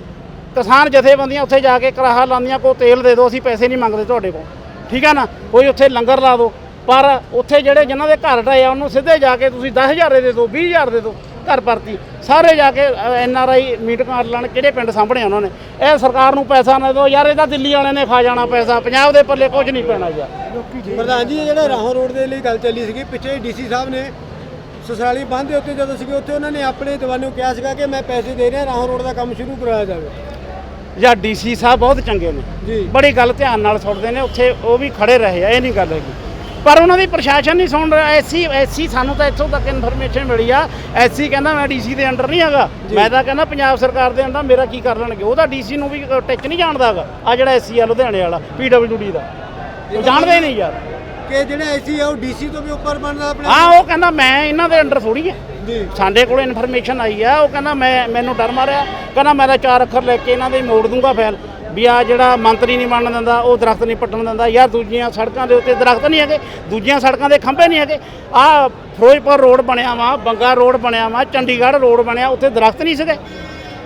ਕਿਸਾਨ ਜਥੇਬੰਦੀਆਂ ਉੱਥੇ ਜਾ ਕੇ ਕਰਾਹਾ ਲਾਉਂਦੀਆਂ ਕੋ ਤੇਲ ਦੇ ਦਿਓ, ਅਸੀਂ ਪੈਸੇ ਨਹੀਂ ਮੰਗਦੇ ਤੁਹਾਡੇ ਕੋਲ। ਠੀਕ ਆ ਨਾ? ਕੋਈ ਉੱਥੇ ਲੰਗਰ ਲਾ ਦਿਓ। ਪਰ ਉੱਥੇ ਜਿਹੜੇ ਜਿਨ੍ਹਾਂ ਦੇ ਘਰ ਢਾਏ ਆ ਉਹਨੂੰ ਸਿੱਧੇ ਜਾ ਕੇ ਤੁਸੀਂ 10000 ਦੇ ਦਿਓ 20000 ਦੇ ਦਿਓ ਘਰ ਪਰਤੀ। ਸਾਰੇ ਜਾ ਕੇ ਐਨ ਆਰ ਆਈ ਮੀਟਿੰਗ ਕਰ ਲੈਣ ਕਿਹੜੇ ਪਿੰਡ ਸਾਂਭਣੇ ਉਹਨਾਂ ਨੇ। ਇਹ ਸਰਕਾਰ ਨੂੰ ਪੈਸਾ ਨਾ ਦਿਓ ਯਾਰ ਇਹਦਾ ਦਿੱਲੀ ਵਾਲਿਆਂ ਨੇ ਖਾ ਜਾਣਾ ਪੈਸਾ ਪੰਜਾਬ ਦੇ ਪੱਲੇ ਕੁਝ ਨਹੀਂ ਪੈਣਾ ਯਾਰ। ਪ੍ਰਧਾਨ ਜੀ ਜਿਹੜਾ ਰਾਹੋਂ ਰੋਡ ਦੇ ਲਈ ਗੱਲ ਚੱਲੀ ਸੀਗੀ ਪਿੱਛੇ ਡੀਸੀ ਸਾਹਿਬ ਨੇ ਸਸਰਾਲੀ ਬੰਦ ਦੇ ਉੱਤੇ ਜਦੋਂ ਸੀਗੇ ਉੱਥੇ ਉਹਨਾਂ ਨੇ ਆਪਣੇ ਦੀਵਾਨ ਨੂੰ ਕਿਹਾ ਸੀਗਾ ਕਿ ਮੈਂ ਪੈਸੇ ਦੇ ਰਿਹਾ ਰਾਹੋਂ ਰੋਡ ਦਾ ਕੰਮ ਸ਼ੁਰੂ ਕਰਾਇਆ ਜਾਵੇ। ਜਾਂ ਡੀਸੀ ਸਾਹਿਬ ਬਹੁਤ ਚੰਗੇ ਨੇ। ਜੀ। ਬੜੀ ਗੱਲ ਧਿਆਨ ਨਾਲ ਸੁਣਦੇ ਨੇ ਉੱਥੇ ਉਹ ਵੀ ਖੜੇ ਰਹੇ ਆ ਇਹ ਨਹੀਂ ਗੱਲ ਹੈਗੀ। ਪਰ ਉਹਨਾਂ ਦੀ ਪ੍ਰਸ਼ਾਸਨ ਨਹੀਂ ਸੁਣ ਰਿਹਾ। ਐਸੀ ਐਸੀ ਸਾਨੂੰ ਤਾਂ ਇੱਥੋਂ ਤੱਕ ਇਨਫੋਰਮੇਸ਼ਨ ਮਿਲੀ ਆ। ਐਸੀ ਕਹਿੰਦਾ ਮੈਂ ਡੀਸੀ ਦੇ ਅੰਡਰ ਨਹੀਂ ਹੈਗਾ। ਮੈਂ ਤਾਂ ਕਹਿੰਦਾ ਪੰਜਾਬ ਸਰਕਾਰ ਦੇ ਅੰਡਰ ਮੇਰਾ ਕੀ ਕਰ ਲੈਣਗੇ? ਉਹਦਾ ਡੀਸੀ ਨੂੰ ਵੀ ਟੱਚ ਨਹੀਂ ਜਾਣਦਾ ਹੈਗਾ। ਆ ਜਿਹੜਾ ਐਸੀ ਆ ਲੁਧਿਆਣੇ ਵਾਲਾ ਪੀਡਬਲਯੂਡੀ ਦਾ। ਉਹ ਜਾਣਦੇ ਹੀ ਨਹੀਂ ਯਾਰ। ਕਿ ਜਿਹੜਾ ਐਸੀ ਆ ਉਹ ਡੀਸੀ ਤੋਂ ਵੀ ਉੱਪਰ ਬਣਦਾ ਆਪਣੇ ਹਾਂ ਉਹ ਕਹਿੰਦਾ ਮੈਂ ਇਹਨਾਂ ਦੇ ਅੰਡਰ ਥੋੜੀ ਆ। ਜੀ। ਸਾਡੇ ਕੋਲ ਇਨਫੋਰਮੇਸ਼ਨ ਆਈ ਆ। ਉਹ ਕਹਿੰਦਾ ਮੈਂ ਮੈਨੂੰ ਡਰ ਮਾਰਿਆ। ਕਹਿੰਦਾ ਮੈਂ ਤਾਂ ਚਾਰ ਅੱਖਰ ਲੈ ਕੇ ਇਹਨਾਂ ਦੇ ਮੋੜ ਦੂੰਗਾ ਫੈਲ ਵੀ ਆ ਜਿਹੜਾ ਮੰਤਰੀ ਨਹੀਂ ਬਣਨ ਦਿੰਦਾ, ਉਹ ਦਰਖਤ ਨਹੀਂ ਪੱਟਣ ਦਿੰਦਾ ਯਾਰ ਦੂਜੀਆਂ ਸੜਕਾਂ ਦੇ ਉੱਤੇ ਦਰਖਤ ਨਹੀਂ ਹੈਗੇ, ਦੂਜੀਆਂ ਸੜਕਾਂ ਦੇ ਖੰਭੇ ਨਹੀਂ ਹੈਗੇ। ਆ ਫਿਰੋਜ਼ਪੁਰ ਰੋਡ ਬਣਿਆ ਵਾ, ਬੰਗਾ ਰੋਡ ਬਣਿਆ ਵਾ, ਚੰਡੀਗੜ੍ਹ ਰੋਡ ਬਣਿਆ, ਉੱਥੇ ਦਰਖਤ ਨਹੀਂ ਸੀਗੇ।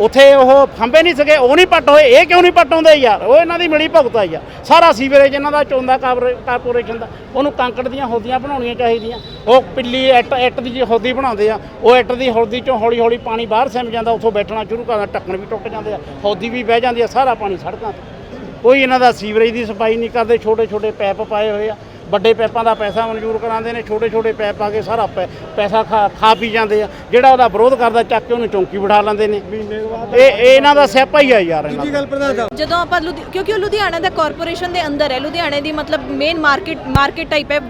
ਉੱਥੇ ਉਹ ਖੰਭੇ ਨਹੀਂ ਸੀਗੇ, ਉਹ ਨਹੀਂ ਪੱਟ ਹੋਏ। ਇਹ ਕਿਉਂ ਨਹੀਂ ਪੱਟ ਹੁੰਦੇ ਯਾਰ? ਉਹ ਇਹਨਾਂ ਦੀ ਮਿਲੀ ਭੁਗਤ ਆਈ ਆ ਸਾਰਾ ਸੀਵਰੇਜ ਇਹਨਾਂ ਦਾ, ਚੋਂਦਾ ਕਾਰਪੋਰੇਸ਼ਨ ਦਾ। ਉਹਨੂੰ ਕੰਕੜ ਦੀਆਂ ਹੋਦੀਆਂ ਬਣਾਉਣੀਆਂ ਚਾਹੀਦੀਆਂ। ਉਹ ਪਿੱਲੀ ਇੱਟ ਇੱਟ ਦੀ ਜੀ ਹੋਦੀ ਬਣਾਉਂਦੇ ਆ, ਉਹ ਇੱਟ ਦੀ ਹੋਦੀ ਚੋਂ ਹੌਲੀ ਹੌਲੀ ਪਾਣੀ ਬਾਹਰ ਸਿਮ ਜਾਂਦਾ, ਉੱਥੋਂ ਬੈਠਣਾ ਸ਼ੁਰੂ ਕਰਦਾ, ਢੱਕਣ ਵੀ ਟੁੱਟ ਜਾਂਦੇ ਆ। ਹੋਦੀ ਵੀ ਬਹਿ ਜਾਂਦੀ ਆ, ਸਾਰਾ ਪਾਣੀ ਸੜਕਾਂ ਤੇ। ਕੋਈ ਇਹਨਾਂ ਦਾ ਸੀਵਰੇਜ ਦੀ ਸਫ਼ਾਈ ਨਹੀਂ ਕਰਦੇ ਛੋਟੇ ਛੋਟੇ ਪੈਪ ਪਾਏ ਹੋਏ ਆ। ਵੱਡੇ ਪੈਪਾਂ ਦਾ ਪੈਸਾ ਮਨਜ਼ੂਰ ਕਰਾਉਂਦੇ ਨੇ ਛੋਟੇ ਛੋਟੇ ਪੈਪ ਪਾ ਕੇ ਸਾਰਾ ਪੈ- ਪੈਸਾ ਖਾ ਖਾ ਪੀ ਜਾਂਦੇ ਆ। ਜਿਹੜਾ ਉਹਦਾ ਵਿਰੋਧ ਕਰਦਾ ਚੱਕ ਕੇ ਉਹਨੂੰ ਚੌਂਕੀ ਬਿਠਾ ਲੈਂਦੇ ਨੇ। ਇਹ ਇਹ ਇਹਨਾਂ ਦਾ ਸਿਆਪਾ ਹੀ ਆ ਯਾਰ ਇਹਨਾਂ ਦਾ। ਗੱਲ ਪ੍ਰਧਾਨ ਸਾਹਿਬ। ਜਦੋਂ ਆਪਾਂ ਕਿਉਂਕਿ ਉਹ ਲੁਧਿਆਣਾ ਦਾ ਕਾਰਪੋਰੇਸ਼ਨ ਦੇ ਅੰਦਰ ਹੈ ਲੁਧਿਆਣੇ ਦੀ ਮਤਲਬ ਮੇਨ ਮਾਰਕੀਟ ਮਾਰਕੀਟ ਟਾਈਪ ਹੈ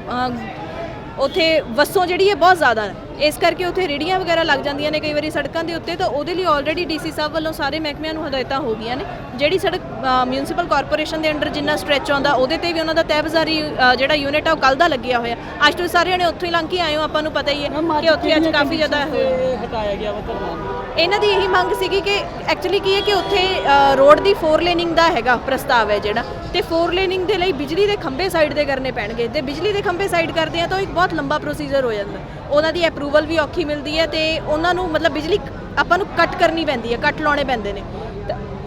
ਉੱਥੇ ਵਸੋਂ ਜਿਹੜੀ ਹੈ ਬਹੁਤ ਜ਼ਿਆਦਾ ਹੈ। ਇਸ ਕਰਕੇ ਉੱਥੇ ਰੇੜੀਆਂ ਵਗੈਰਾ ਲੱਗ ਜਾਂਦੀਆਂ ਨੇ ਕਈ ਵਾਰੀ ਸੜਕਾਂ ਦੇ ਉੱਤੇ ਤਾਂ ਉਹਦੇ ਲਈ ਆਲਰੇਡੀ ਡੀਸੀ ਸਾਹਿਬ ਵੱਲੋਂ ਸਾਰੇ ਮਹਿਕਮਿਆਂ ਨੂੰ ਹਦਾਇਤਾਂ ਹੋ ਗਈਆਂ ਨੇ। ਜਿਹੜੀ ਸੜਕ ਮਿਊਨਿਸਪਲ ਕਾਰਪੋਰੇਸ਼ਨ ਦੇ ਅੰਡਰ ਜਿੰਨਾ ਸਟ੍ਰੈਚ ਆਉਂਦਾ ਉਹਦੇ ਤੇ ਵੀ ਉਹਨਾਂ ਦਾ ਤੈਬਜ਼ਾਰੀ ਅ, ਜਿਹੜਾ ਯੂਨਿਟ ਆ ਉਹ ਕੱਲ ਦਾ ਲੱਗਿਆ ਹੋਇਆ। ਅੱਜ ਤੁਸੀਂ ਸਾਰੇ ਜਣੇ ਉੱਥੋਂ ਹੀ ਲੰਘ ਕੇ ਆਏ ਹੋ ਆਪਾਂ ਨੂੰ ਪਤਾ ਹੀ ਹੈ ਕਿ ਉੱਥੇ ਅੱਜ ਕਾਫੀ ਜ਼ਿਆਦਾ ਹਟਾਇਆ ਗਿਆ ਵਾ ਧਰਨਾ? ਇਹਨਾਂ ਦੀ ਇਹੀ ਮੰਗ ਸੀਗੀ ਕਿ ਐਕਚੁਅਲੀ ਕੀ ਹੈ ਕਿ ਉੱਥੇ ਰੋਡ ਦੀ ਫੋਰ ਲੇਨਿੰਗ ਦਾ ਹੈਗਾ ਪ੍ਰਸਤਾਵ ਹੈ ਜਿਹੜਾ। ਤੇ ਫੋਰ ਲੇਨਿੰਗ ਦੇ ਲਈ ਬਿਜਲੀ ਦੇ ਖੰਭੇ ਸਾਈਡ ਦੇ ਕਰਨੇ ਪੈਣਗੇ। ਤੇ ਬਿਜਲੀ ਦੇ ਖੰਭੇ ਸਾਈਡ ਕਰਦੇ ਆ ਤਾਂ ਉਹ ਇੱਕ ਬਹੁਤ ਲੰਬਾ ਪ੍ਰੋਸੀਜਰ ਹੋ ਜਾਂਦਾ। ਉਹਨਾਂ ਦੀ ਅਪਰੂਵਲ ਵੀ ਔਖੀ ਮਿਲਦੀ ਹੈ ਤੇ ਉਹਨਾਂ ਨੂੰ ਮਤਲਬ ਬਿਜਲੀ ਆਪਾਂ ਨੂੰ ਕੱਟ ਕਰਨੀ ਪੈਂਦੀ ਹੈ ਕੱਟ ਲਾਉਣੇ ਪੈਂਦੇ ਨੇ।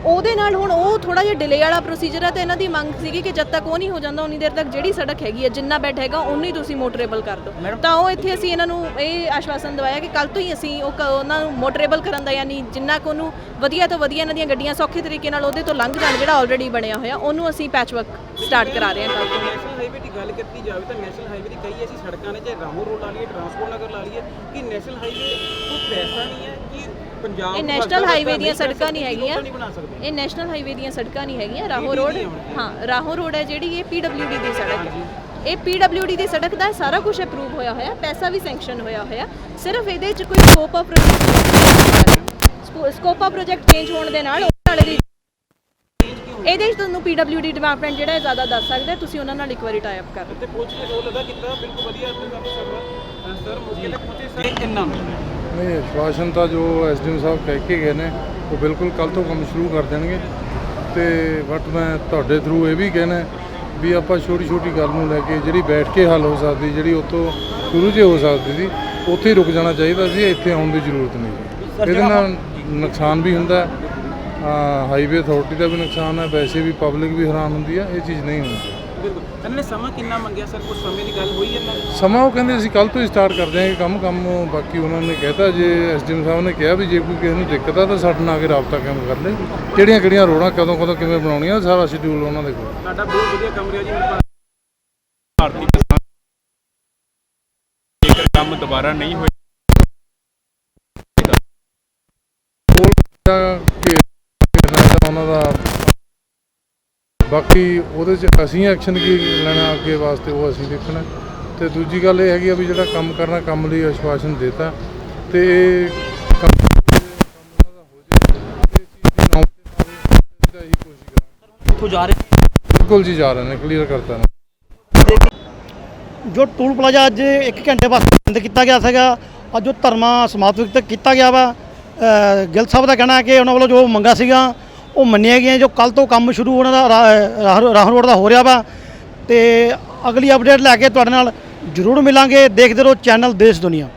ਉਹਦੇ ਨਾਲ ਹੁਣ ਉਹ ਥੋੜਾ ਜਿਹਾ ਡਿਲੇ ਵਾਲਾ ਪ੍ਰੋਸੀਜਰ ਹੈ ਤੇ ਇਹਨਾਂ ਦੀ ਮੰਗ ਸੀਗੀ ਕਿ ਜਦ ਤੱਕ ਉਹ ਨਹੀਂ ਹੋ ਜਾਂਦਾ ਉਨੀ ਦੇਰ ਤੱਕ ਜਿਹੜੀ ਸੜਕ ਹੈਗੀ ਹੈ ਜਿੰਨਾ ਬੈਡ ਹੈਗਾ ਉਨੀ ਤੁਸੀਂ ਮੋਟਰੇਬਲ ਕਰ ਦਿਓ। ਤਾਂ ਉਹ ਇੱਥੇ ਅਸੀਂ ਇਹਨਾਂ ਨੂੰ ਇਹ ਆਸ਼ਵਾਸਨ ਦਵਾਇਆ ਕਿ ਕੱਲ ਤੋਂ ਹੀ ਅਸੀਂ ਉਹ ਕ- ਉਹਨਾਂ ਨੂੰ ਮੋਟਰੇਬਲ ਕਰਨ ਦਾ ਯਾਨੀ ਜਿੰਨਾ ਕੁ ਉਹਨੂੰ ਵਧੀਆ ਤੋਂ ਵਧੀਆ ਇਹਨਾਂ ਦੀਆਂ ਗੱਡੀਆਂ ਸੌਖੇ ਤਰੀਕੇ ਨਾਲ ਉਹਦੇ ਤੋਂ ਲੰਘ ਜਾਣ ਜਿਹੜਾ ਆਲਰੇਡੀ ਬਣਿਆ ਹੋਇਆ ਉਹਨੂੰ ਅਸੀਂ ਪੈਚ ਵਰਕ ਸਟਾਰਟ ਕਰਾ ਰਹੇ ਹਾਂ ਕੱਲ ਤੋਂ। ਨੈਸ਼ਨਲ ਹਾਈਵੇ ਦੀ ਗੱਲ ਕੀਤੀ ਜਾਵੇ ਤਾਂ ਨੈਸ਼ਨਲ ਹਾਈਵੇ ਦੀ ਕਈ ਐਸੀ ਸੜਕਾਂ ਨੇ ਚਾਹੇ ਰਾਮੂ ਰੋਡ ਲਾ ਲਈਏ ਟਰਾਂਸਪੋਰਟ ਨਗਰ ਲਾ ਲਈਏ ਕਿ ਨੈਸ਼ਨਲ ਹਾਈਵੇ ਕੋਈ ਪੈਸਾ ਨਹੀਂ ਹੈ ਕਿ ਪੰਜਾਬ ਇਹ ਨੈਸ਼ਨਲ ਹਾਈਵੇ ਦੀਆਂ ਸੜਕਾਂ ਨਹੀਂ ਹੈਗੀਆਂ। ਇਹ ਨੈਸ਼ਨਲ ਹਾਈਵੇ ਦੀਆਂ ਸੜਕਾਂ ਨਹੀਂ ਹੈਗੀਆਂ ਰਾਹੋ ਰੋਡ ਹਾਂ ਰਾਹੋ ਰੋਡ ਹੈ ਜਿਹੜੀ ਇਹ ਪੀਡਬਲਯੂਡੀ ਦੀ ਸੜਕ ਹੈ। ਇਹ ਪੀਡਬਲਯੂਡੀ ਦੀ ਸੜਕ ਦਾ ਸਾਰਾ ਕੁਝ ਅਪਰੂਵ ਹੋਇਆ ਹੋਇਆ ਪੈਸਾ ਵੀ ਸੈਂਕਸ਼ਨ ਹੋਇਆ ਹੋਇਆ। ਸਿਰਫ ਇਹਦੇ 'ਚ ਕੋਈ scope of project scope of project change ਹੋਣ ਦੇ ਨਾਲ ਉਹ ਨਾਲੇ ਦੀ ਇਹਦੇ 'ਚ ਤੁਹਾਨੂੰ ਪੀਡਬਲਯੂਡੀ ਡਿਪਾਰਟਮੈਂਟ ਜਿਹੜਾ ਹੈ ਜ਼ਿਆਦਾ ਦੱਸ ਸਕਦਾ ਤੁਸੀਂ ਉਹਨਾਂ ਨਾਲ ਇੱਕ ਵਾਰੀ ਟਾਈ ਅਪ ਕਰ ਲਓ। ਤੇ ਪੁਲਿਸ ਨੇ ਰੋਲ ਅਦਾ ਕੀਤਾ ਬਿਲਕੁਲ ਵਧੀਆ। ਸਰ ਮੌਕੇ ਤੱਕ ਪਹੁੰਚੇ ਸਰ। ਇੰਨਾ ਨਹੀਂ ਆਸ਼ਵਾਸਨ ਤਾਂ ਜੋ ਐਸਡੀਐਮ ਸਾਹਿਬ ਕਹਿ ਕੇ ਗਏ ਨੇ ਉਹ ਬਿਲਕੁਲ ਕੱਲ ਤੋਂ ਕੰਮ ਸ਼ੁਰੂ ਕਰ ਦੇਣਗੇ ਤੇ ਬਟ ਮੈਂ ਤੁਹਾਡੇ ਥਰੂ ਇਹ ਵੀ ਕਹਿਣਾ ਵੀ ਆਪਾਂ ਛੋਟੀ ਛੋਟੀ ਗੱਲ ਨੂੰ ਲੈ ਕੇ ਜਿਹੜੀ ਬੈਠ ਕੇ ਹੱਲ ਹੋ ਸਕਦੀ ਜਿਹੜੀ ਉਤੋਂ ਸ਼ੁਰੂ 'ਚ ਹੋ ਸਕਦੀ ਸੀ ਉੱਥੇ ਹੀ ਰੁਕ ਜਾਣਾ ਚਾਹੀਦਾ ਸੀ ਇੱਥੇ ਆਉਣ ਦੀ ਜ਼ਰੂਰਤ ਨਹੀਂ। ਇਹਦੇ ਨਾਲ ਨੁਕਸਾਨ ਵੀ ਹੁੰਦਾ ਹੈ ਹਾਈਵੇ ਅਥਾਰਟੀ ਦਾ ਵੀ ਨੁਕਸਾਨ ਹੈ ਵੈਸੇ ਵੀ ਪਬਲਿਕ ਵੀ ਹੈਰਾਨ ਹੁੰਦੀ ਹੈ ਇਹ ਚੀਜ਼ ਨਹੀਂ ਬਿਲਕੁਲ ਇਹਨਾਂ ਨੇ ਸਮਾਂ ਕਿੰਨਾ ਮੰਗਿਆ ਸਰ? ਕੁਝ ਸਮੇਂ ਦੀ ਗੱਲ ਹੋਈ ਇਹਨਾਂ ਨਾਲ ਸਮਾਂ ਉਹ ਕਹਿੰਦੇ ਅਸੀਂ ਕੱਲ ਤੋਂ ਹੀ ਸਟਾਰਟ ਕਰ ਦਿਆਂਗੇ ਕੰਮ ਕੰਮ ਬਾਕੀ ਉਹਨਾਂ ਨੇ ਕਹਿਤਾ ਜੇ ਐਸਡੀਐਮ ਸਾਹਿਬ ਨੇ ਕਿਹਾ ਵੀ ਜੇ ਕੋਈ ਕਿਸੇ ਨੂੰ ਦਿੱਕਤ ਆ ਤਾਂ ਸਾਡੇ ਨਾਲ ਆ ਕੇ ਰਾਬਤਾ ਕਾਇਮ ਕਰ ਲੈ। ਕਿਹੜੀਆਂ ਕਿਹੜੀਆਂ ਰੋਡਾਂ ਕਦੋਂ ਕਦੋਂ ਕਿਵੇਂ ਬਣਾਉਣੀਆਂ ਸਾਰਾ ਸ਼ਡਿਊਲ ਉਹਨਾਂ ਦੇ ਕੋਲ। ਤੁਹਾਡਾ ਬਹੁਤ ਵਧੀਆ ਕੰਮ ਰਿਹਾ ਜੀ ਭਾਰਤੀ ਕਿਸਾਨ ਜੇਕਰ ਕੰਮ ਦੁਬਾਰਾ ਨਹੀਂ ਹੋਇਆ ਜਾਂ ਕਿ ਤਾਂ ਉਹਨਾਂ ਦਾ ਬਾਕੀ ਉਹਦੇ 'ਚ ਅਸੀਂ ਐਕਸ਼ਨ ਕੀ ਲੈਣਾ ਅੱਗੇ ਵਾਸਤੇ ਉਹ ਅਸੀਂ ਦੇਖਣਾ। ਤੇ ਦੂਜੀ ਗੱਲ ਇਹ ਹੈਗੀ ਆ ਵੀ ਜਿਹੜਾ ਕੰਮ ਕਰਨਾ ਕੰਮ ਲਈ ਆਸ਼ਵਾਸਨ ਦਿੱਤਾ ਤੇ ਇਹ ਕੰਮ ਦਾ ਹੋ ਜਾਏ ਤੇ ਇਹ ਚੀਜ਼ ਦੀ ਨਾ ਆਵੇ ਇਹਦਾ ਹੀ ਕੋਸ਼ਿਸ਼ ਕਰਾਂਗੇ ਇੱਥੋਂ ਜਾ ਰਹੇ? ਬਿਲਕੁਲ ਜੀ ਜਾ ਰਹੇ ਨੇ ਕਲੀਅਰ ਕਰਤਾ ਨੇ। ਜੋ ਟੂਲ ਪਲਾਜ਼ਾ ਅੱਜ 1 ਘੰਟੇ ਵਾਸਤੇ ਬੰਦ ਕੀਤਾ ਗਿਆ ਸੀਗਾ ਅੱਜ ਉਹ ਧਰਮਾ ਸਮਾਪਤ ਕੀਤਾ ਗਿਆ ਵਾ। ਗਿੱਲ ਸਾਹਿਬ ਦਾ ਕਹਿਣਾ ਹੈ ਕਿ ਉਹਨਾਂ ਵੱਲੋਂ ਜੋ ਮੰਗਾ ਸੀਗਾ ਉਹ ਮੰਨੀਆਂ ਗਈਆਂ ਜੋ ਕੱਲ ਤੋਂ ਕੰਮ ਸ਼ੁਰੂ ਉਹਨਾਂ ਦਾ ਰਾਹ ਰਾਹ ਰੋਡ ਦਾ ਹੋ ਰਿਹਾ ਵਾ। ਤੇ ਅਗਲੀ ਅਪਡੇਟ ਲੈ ਕੇ ਤੁਹਾਡੇ ਨਾਲ ਜ਼ਰੂਰ ਮਿਲਾਂਗੇ। ਦੇਖਦੇ ਰਹੋ ਚੈਨਲ ਦੇਸ਼ ਦੁਨੀਆ।